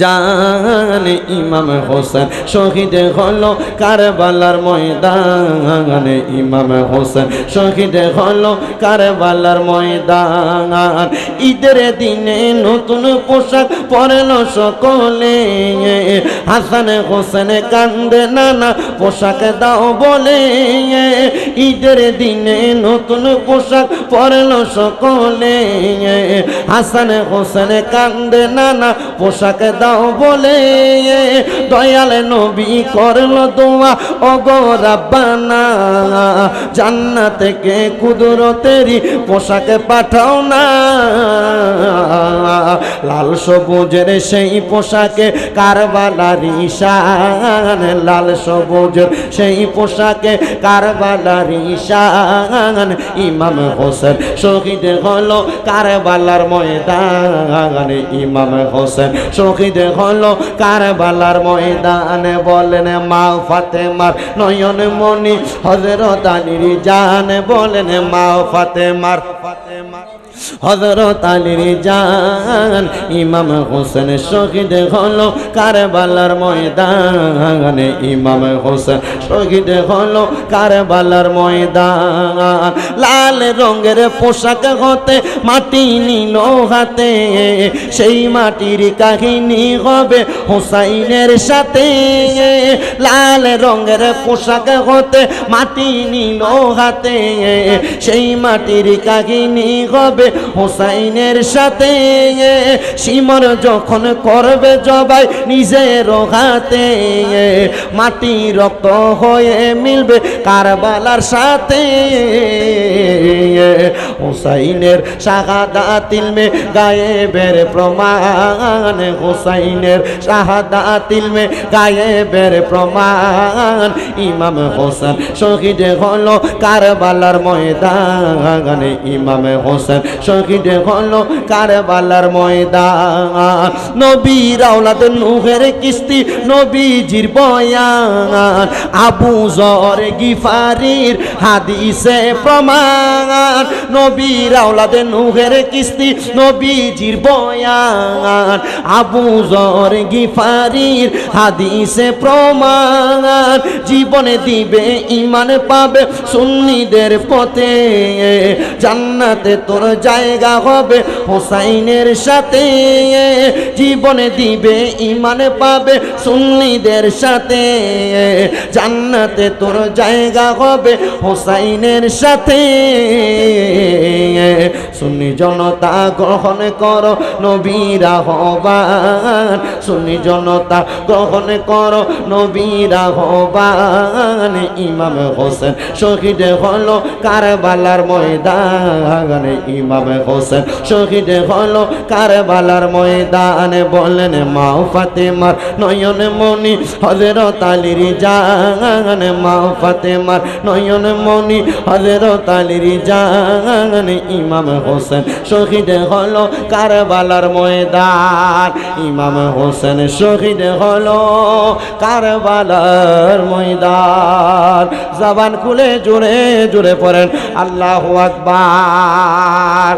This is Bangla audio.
জান ইমাম হোসেন শহীদ হলো কারবালার ময়দান। ইমাম হোসেন শহীদ হলো কারবালার ময়দান। ঈদের দিনে নতুন পোশাক পরল সকলে। হাসান হোসেন কান্দে, নানা, পোশাক দাও বলে। ঈদের দিনে নতুন পোশাক পরল সকলে। হাসান হোসেন কান্দে, নানা, পোশাক দাও বলে, দয়াল নবী করল দোয়া। অগো রাব্বানা, জান্নাত থেকে কুদরতেরই পোশাক পাঠাও না। লাল সবুজের সেই পোশাকে কারবালার ঈশান, লাল সবুজের সেই পোশাকে কারবালার ঈশান। ইমাম হোসেন শহীদ হলো কারবালার ময়দান, ইমাম হোসেন শহীদ হলো কারবালার ময়দানে বলেন, মা ফাতেমার নয়ন মনি হজরত আলীর জান বলেন, মা ফাতেমার ফাতেমার। হজরত আলীর জান, ইমাম হোসেন শহীদ হলো কারবালার ময়দান। ইমাম হোসেন শহীদ হলো কারবালার ময়দান। লাল রঙের পোশাক হতে, মাটি নিল হাতে। সেই মাটির কাহিনী হবে হোসাইনের সাথে। লাল রঙের পোশাক হতে, মাটি নিল হাতে। সেই মাটির কাহিনী হবে হোসাইনের সাথে সিমর যখন করবে জবাই নিজের হাতে মাটি রক্ত হয়ে মিলবে কারবালার সাথে হোসাইনের শাহাদা তিলমে গায়েবের প্রমাণ, হোসাইনের শাহাদা তিলমে গায়েবের প্রমাণ। ইমাম হোসেন শহীদ হলো কারবালার ময়দান। ইমাম হোসেন শহীদ হলো কারবালার ময়দান। নবী আওলাদ নুহের কিস্তি নবীজির বয়ান। আবু জর গিফারির হাদিসে প্রমাণ। নবীর আওলাদ নুহের কিস্তি, নবীজির বয়ান। আবু জর গিফারির হাদিসে প্রমাণ। জীবনে দিবে ইমান পাবে সুন্নিদের পথে। জান্নাতে তোর জায়গা হবে হোসাইনের সাথে। জীবনে দিবে ইমান পাবে সুন্নিদের সাথে। জান্নাতে তোর জায়গা হবে হোসাইনের সাথে। জনতা গ্রহণ কর, নবীরা হবান সুন্নি জনতা গ্রহণ কর, নবীরা হবান ইমাম হোসেন শহীদ হলো কারবালার ময়দান। ইমাম হোসেন শহীদ হলো কারবালার ময়দানে। বলেন মা ফাতেমার নয়ন মনি হজরত আলীর জান। মা ফাতেমার নয়ন মনি হজরত আলীর জান। ইমাম হোসেন শহীদ হলো কারবালার ময়দান। ইমাম হোসেন শহীদ হলো কারবালার ময়দান। জবান খুলে জুড়ে জুড়ে পড়েন, আল্লাহ আকবার।